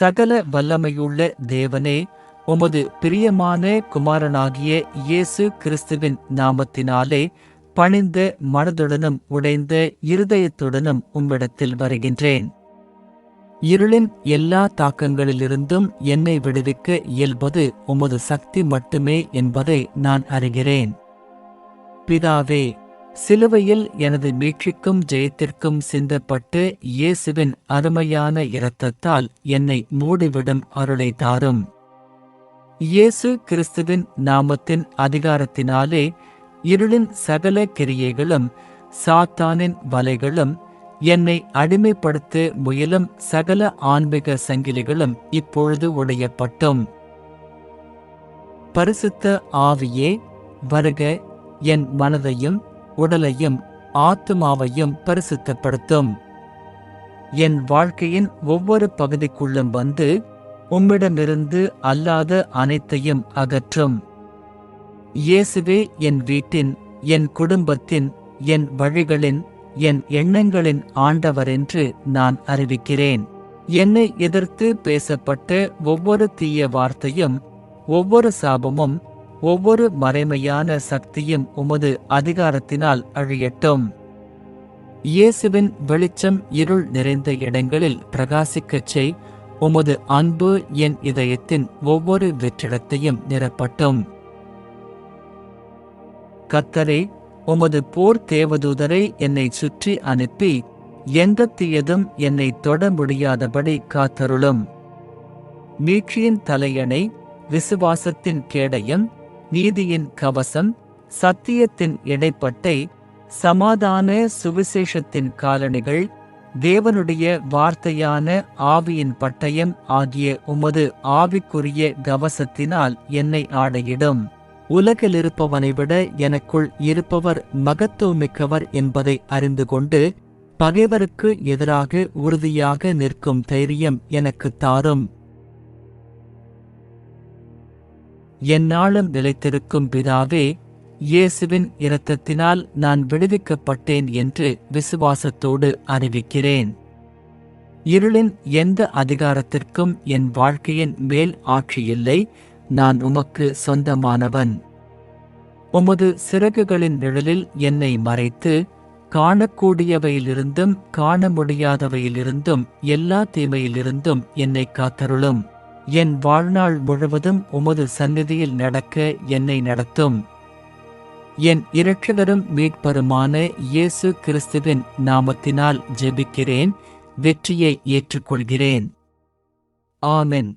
சகல வல்லமையுள்ள தேவனே உமது பிரியமான குமாரனாகிய இயேசு கிறிஸ்துவின் நாமத்தினாலே பணிந்த மனதுடனும் உடைந்த இருதயத்துடனும் உம்மிடத்தில் வருகின்றேன். இருளின் எல்லா தாக்கங்களிலிருந்தும் என்னை விடுவிக்க இயல்பது உமது சக்தி மட்டுமே என்பதை நான் அறிகிறேன். பிதாவே சிலுவையில் எனது மீட்சிக்கும் ஜெயத்திற்கும் சிந்தப்பட்டு இயேசுவின் அருமையான இரத்தத்தால் என்னை மூடிவிடும் அருளை தாரும். இயேசு கிறிஸ்துவின் நாமத்தின் அதிகாரத்தினாலே இருளின் சகல கிரியைகளும் சாத்தானின் வலைகளும் என்னை அடிமைப்படுத்த முயலும் சகல ஆன்மீக சங்கிலிகளும் இப்பொழுது உடையப்பட்டும். பரிசுத்த ஆவியே வருக என் மனதையும் உடலையும் ஆத்மாவையும் பரிசுத்தப்படுத்தும். என் வாழ்க்கையின் ஒவ்வொரு பகுதிக்குள்ளும் வந்து உம்மிடமிருந்து அல்லாத அனைத்தையும் அகற்றும். இயேசுவே என் வீட்டின் என் குடும்பத்தின் என் வழிகளின் என் எண்ணங்களின் ஆண்டவரென்று நான் அறிவிக்கிறேன். என்னை எதிர்த்து பேசப்பட்ட ஒவ்வொரு தீய வார்த்தையும் ஒவ்வொரு சாபமும் ஒவ்வொரு மறைமையான சக்தியும் உமது அதிகாரத்தினால் அழியட்டும். இயேசுவின் வெளிச்சம் இருள் நிறைந்த இடங்களில் பிரகாசிக்கச் செய் உமது அன்பு என் இதயத்தின் ஒவ்வொரு வெற்றிடத்தையும் நிரப்பட்டும். கத்தரே உமது போர் தேவதூதரை என்னை சுற்றி அனுப்பி எந்த தீயதும் என்னை தொட முடியாதபடி காத்தருளும். மீட்சியின் தலையணை விசுவாசத்தின் கேடயம் நீதியின் கவசம் சத்தியத்தின் இடைப்பட்டை சமாதான சுவிசேஷத்தின் காலணிகள் தேவனுடைய வார்த்தையான ஆவியின் பட்டயம் ஆகிய உமது ஆவிக்குரிய கவசத்தினால் என்னை ஆடையிடும் உலகில் இருப்பவனை விட எனக்குள் இருப்பவர் மகத்துவமிக்கவர் என்பதை அறிந்து கொண்டு பகைவருக்கு எதிராக உறுதியாக நிற்கும் தைரியம் எனக்கு தாரும். எந்நாளும் நிலைத்திருக்கும் பிதாவே இயேசுவின் இரத்தத்தினால் நான் விடுவிக்கப்பட்டேன் என்று விசுவாசத்தோடு அறிவிக்கிறேன். இருளின் எந்த அதிகாரத்திற்கும் என் வாழ்க்கையின் மேல் ஆட்சியில்லை நான் உமக்கு சொந்தமானவன். உமது சிறகுகளின் நிழலில் என்னை மறைத்து காணக்கூடியவையிலிருந்தும் காண முடியாதவையிலிருந்தும் எல்லா தீமையிலிருந்தும் என்னை காத்தருளும். என் வாழ்நாள் முழுவதும் உமது சந்நிதியில் நடக்க என்னை நடத்தும். என் இரட்சகரும் மீட்பருமான இயேசு கிறிஸ்துவின் நாமத்தினால் ஜெபிக்கிறேன் வெற்றியை ஏற்றுக்கொள்கிறேன். ஆமென்.